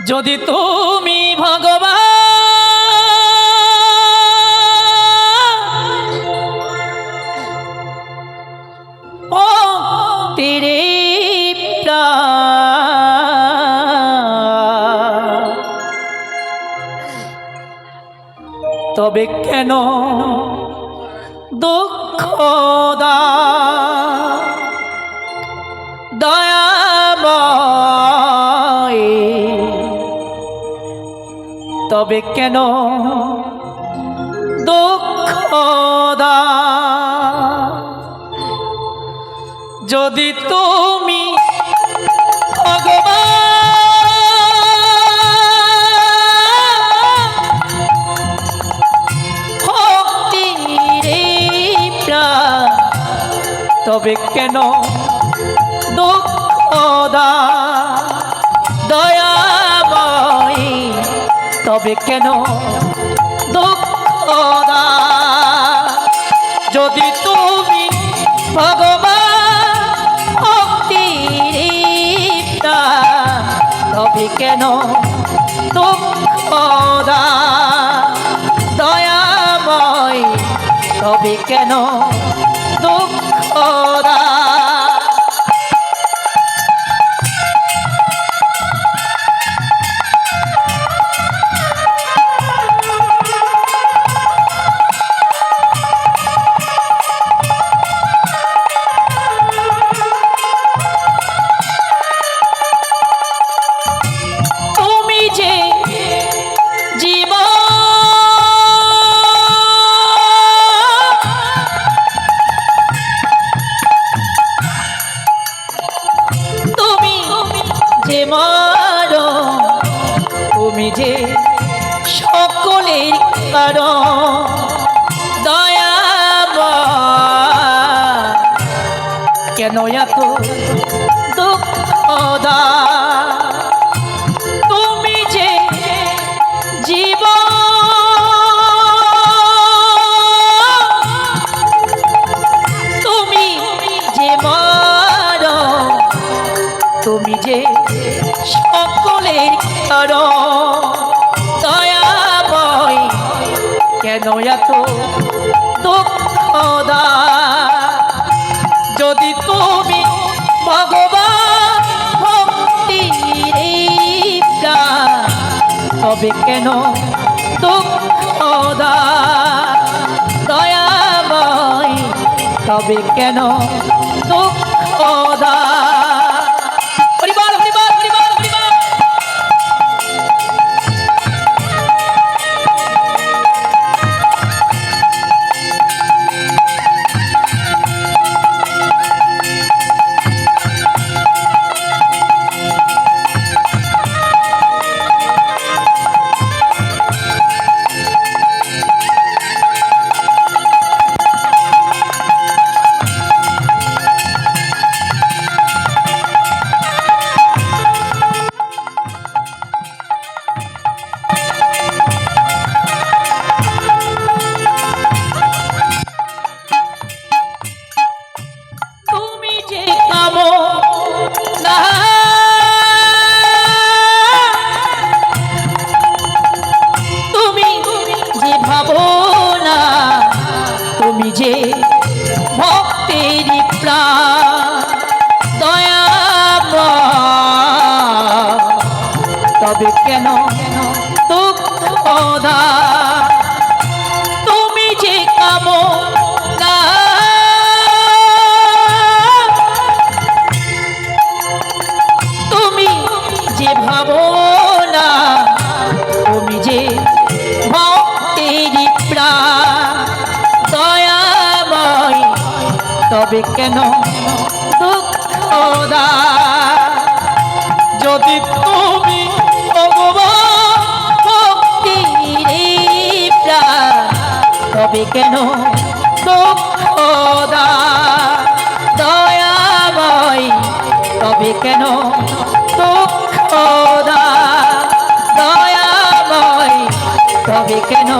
যদি তুমি ভগবান ও তবে কেন দুঃখ দা দয়াময় তবে কেন দুঃখ দা? যদি তুমি তবে কেন দুঃখ দা? দয়াময় তবে কেন যদি তুমি ভগবান তবে কেন দয়াময় তবে কেন দুঃখ সকলের কারণ। দয়া কেন এত দুঃখ দা তুমি যে জীবন তুমি যে মর তুমি যে সকলের কর কেন এত দুঃখ দা যদি তুমি তবে কেন দুঃখ দা দয়াময় তবে কেন দুঃখ কেন? দুঃখ দা তুমি যে কামো তুমি যে ভাবো না তুমি যে ভক্তের প্রাণ দয়াময়। তবে কেন দুঃখ দা যদি তবে কেন দুঃখদা? দয়াময় তবে কেন দুঃখদা? দয়াময় তবে কেন